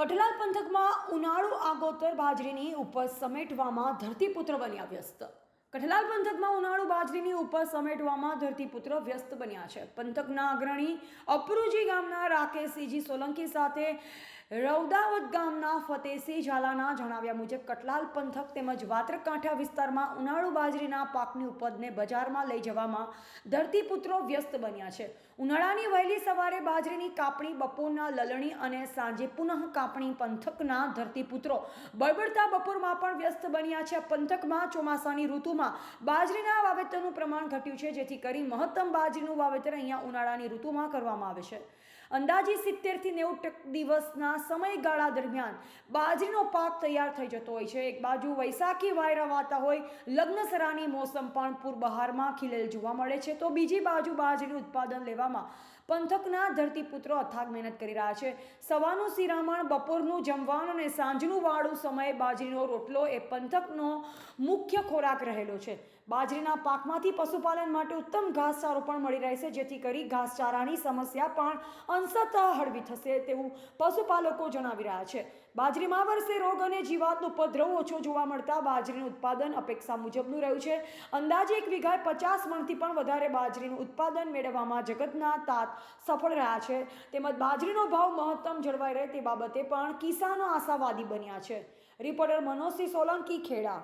કઠલાલ પંથકમાં ઉનાળુ આગોતર બાજરીની ઉપજ સમેટવામાં ધરતીપુત્ર બન્યા વ્યસ્ત. કઠલાલ પંથકમાં ઉનાળુ બાજરીની ઉપજ સમેટવામાં ધરતીપુત્ર વ્યસ્ત બન્યા છે. પંથકના અગ્રણી અપરુજી ગામના રાકેશસિંહજી સોલંકી સાથે રૌદાવત ગામના ફતેહસિંહ ઝાલાના જણાવ્યા મુજબ, કટલાલ પંથક તેમજ વાત્રકાંઠા વિસ્તારમાં ઉનાળુ બાજરીના પાકની ઉપજને બજારમાં લઈ જવામાં ધરતીપુત્રો વ્યસ્ત બન્યા છે. ઉનાળાની વહેલી સવારે બાજરીની કાપણી, બપોરના લલણી અને સાંજે પુનઃ કાપણી પંથકના ધરતીપુત્રો બળબડતા બપોરમાં પણ વ્યસ્ત બન્યા છે. પંથકમાં ચોમાસાની ઋતુમાં બાજરીના વાવેતરનું પ્રમાણ ઘટ્યું છે, જેથી કરી મહત્તમ બાજરીનું વાવેતર અહીંયા ઉનાળાની ઋતુમાં કરવામાં આવે છે. અંદાજી સિત્તેરથી નેવું દિવસના સમયગાળા દરમિયાન બાજરીનો પાક તૈયાર થઈ જતો હોય છે. એક બાજુ વૈશાખી વાયરા વાતા હોય, લગ્નસરાની મોસમ પણ પૂરબહારમાં ખીલેલ જોવા મળે છે. તો બીજી બાજુ બાજરીનું ઉત્પાદન લેવામાં પંથકના ધરતીપુત્રો અથાગ મહેનત કરી રહ્યા છે. સવારનું સિરામણ બપોરનું જમવાનું અને સાંજનું વાળું સમયે બાજરીનો રોટલો એ પંથકનો મુખ્ય ખોરાક રહેલો છે. બાજરીના પાકમાંથી પશુપાલન માટે ઉત્તમ ઘાસચારો પણ મળી રહેશે, જેથી કરી ઘાસચારાની સમસ્યા પણ અંશતઃ હળવી થશે તેવું પશુપાલકો જણાવી રહ્યા છે. બાજરીમાં વર્ષે રોગ અને જીવાતનો ઉપદ્રવ ઓછો જોવા મળતા બાજરીનું ઉત્પાદન અપેક્ષા મુજબનું રહ્યું છે. અંદાજે એક વીઘાએ પચાસ મણથી પણ વધારે બાજરીનું ઉત્પાદન મેળવવામાં જગતના તાત સફળ રહ્યા છે. તેમજ બાજરીનો ભાવ મહત્તમ જળવાઈ રહે તે બાબતે પણ કિસાનો આશાવાદી બન્યા છે. રિપોર્ટર મનોજસિંહ સોલંકી, ખેડા.